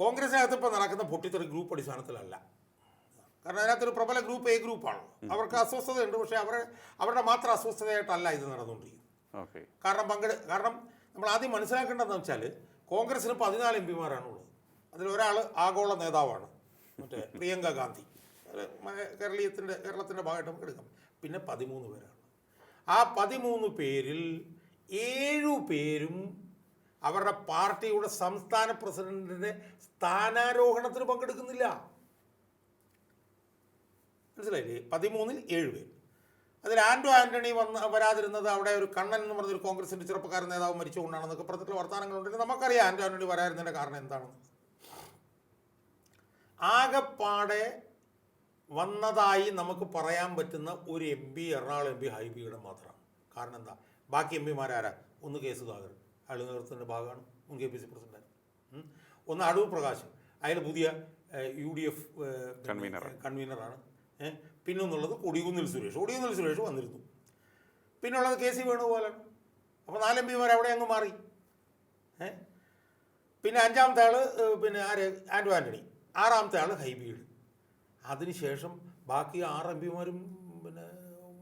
കോൺഗ്രസിനകത്ത് ഇപ്പോൾ നടക്കുന്ന പൊട്ടിത്തെറി ഗ്രൂപ്പ് അടിസ്ഥാനത്തിലല്ല കാരണം അതിനകത്തൊരു പ്രബല ഗ്രൂപ്പ് എ ഗ്രൂപ്പാണ്. അവർക്ക് അസ്വസ്ഥതയുണ്ട് പക്ഷേ അവർ അവരുടെ മാത്രം അസ്വസ്ഥതയായിട്ടല്ല ഇത് നടന്നുകൊണ്ടിരിക്കുന്നത്. ഓക്കെ. കാരണം പങ്കെടു കാരണം നമ്മൾ ആദ്യം മനസ്സിലാക്കേണ്ടതെന്ന് വെച്ചാൽ കോൺഗ്രസിന് പതിനാല് എം പിമാരാണ് ഉള്ളത്. അതിലൊരാൾ ആഗോള നേതാവാണ്. മറ്റേ പ്രിയങ്ക ഗാന്ധി. കേരളീയത്തിന്റെ കേരളത്തിന്റെ ഭാഗമായിട്ട് നമുക്ക് എടുക്കാം. പിന്നെ പതിമൂന്ന് പേരാണ്. ആ പതിമൂന്ന് പേരിൽ ഏഴു പേരും അവരുടെ പാർട്ടിയുടെ സംസ്ഥാന പ്രസിഡന്റിന്റെ സ്ഥാനാരോഹണത്തിന് പങ്കെടുക്കുന്നില്ല. മനസ്സിലായില്ലേ? പതിമൂന്നിൽ ഏഴ് പേര്. അതിൽ ആൻഡോ ആന്റണി വന്ന് വരാതിരുന്നത് അവിടെ ഒരു കണ്ണൻ എന്ന് പറഞ്ഞൊരു കോൺഗ്രസിന്റെ ചെറുപ്പക്കാരൻ നേതാവ് മരിച്ചുകൊണ്ടാണെന്നൊക്കെ പറഞ്ഞിട്ടുള്ള വർത്തമാനങ്ങളുണ്ടെങ്കിൽ നമുക്കറിയാം ആൻഡോ ആന്റണി വരാതിരുന്നതിന്റെ കാരണം എന്താണെന്ന് ആകെപ്പാടെ വന്നതായി നമുക്ക് പറയാൻ പറ്റുന്ന ഒരു M P Ernakulam M P ഹൈബിയുടെ മാത്രമാണ് കാരണം എന്താ? ബാക്കി എം പിമാരാരാ? ഒന്ന് കെ സുധാകരൻ. അയാൾ നേതൃത്വത്തിന്റെ ഭാഗമാണ്. മുൻ കെ പി സി പ്രസിഡന്റ് ഒന്ന് അടൂർ പ്രകാശ്. അയാൾ പുതിയ യു ഡി എഫ് കൺവീനറാണ്. പിന്നെ പിന്നൊന്നുള്ളത് കൊടികുന്നിൽ സുരേഷ്. കൊടികുന്നിൽ സുരേഷ് വന്നിരുന്നു. പിന്നുള്ളത് കെ സി വേണുഗോപാലാണ്. അപ്പോൾ നാല് എം പിമാർ അവിടെ അങ്ങ് മാറി. പിന്നെ അഞ്ചാമത്തെ ആൾ പിന്നെ ആര്? ആൻഡോ ആന്റണി ആറാമത്തെ ആൾ ഹൈബീഡ്. അതിനുശേഷം ബാക്കി ആറ് എം പിമാരും പിന്നെ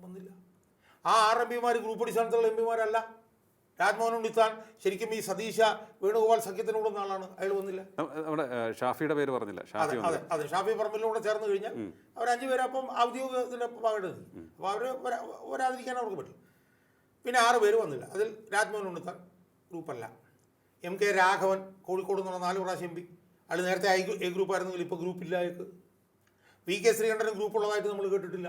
വന്നില്ല. ആ ആറ് എം പിമാർ ഗ്രൂപ്പ് അടിസ്ഥാനത്തിലുള്ള എം പിമാരല്ല. രാജ്മോഹൻ ഉണ്ണിത്താൻ ശരിക്കും ഈ സതീശ വേണുഗോപാൽ സഖ്യത്തിനോടുന്ന ആളാണ്. അയാൾ വന്നില്ല. നമ്മുടെ ഷാഫിയുടെ പേര് പറഞ്ഞില്ല. ഷാഫി അതെ അതെ. ഷാഫി പറമ്പിലൂടെ ചേർന്ന് കഴിഞ്ഞാൽ അവർ അഞ്ചു പേര് അപ്പം ഔദ്യോഗികത്തിന്റെ ഭാഗത്ത് അപ്പോൾ അവർ വരാതിരിക്കാൻ അവർക്ക് പറ്റും പിന്നെ ആറ് പേര് വന്നില്ല. അതിൽ രാജ്മോഹൻ ഉണ്ണിത്താൻ ഗ്രൂപ്പല്ല. എം കെ രാഘവൻ കോഴിക്കോട് നിന്നുള്ള നാല് പ്രാവശ്യം എം പി. അയാൾ നേരത്തെ ഐ എ ഗ്രൂപ്പ് ആയിരുന്നെങ്കിൽ ഇപ്പോൾ ഗ്രൂപ്പില്ല അയാൾക്ക്. വി കെ ശ്രീകണ്ഠൻ ഗ്രൂപ്പ് ഉള്ളതായിട്ട് നമ്മൾ കേട്ടിട്ടില്ല.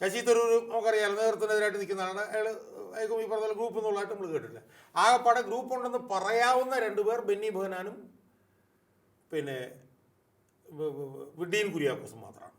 ശശി തരൂർ നമുക്കറിയാം നേതൃത്വത്തിനെതിരായിട്ട് നിൽക്കുന്നതാണ് അയാൾ ഈ പറഞ്ഞ ഗ്രൂപ്പ് എന്നുള്ളതായിട്ട് നമ്മൾ കേട്ടിട്ടില്ല. ആകെപ്പാടെ ഗ്രൂപ്പ് ഉണ്ടെന്ന് പറയാവുന്ന രണ്ടുപേർ ബെന്നി ബഹനാനും പിന്നെ ഡീൻ കുര്യാക്കോസും മാത്രമാണ്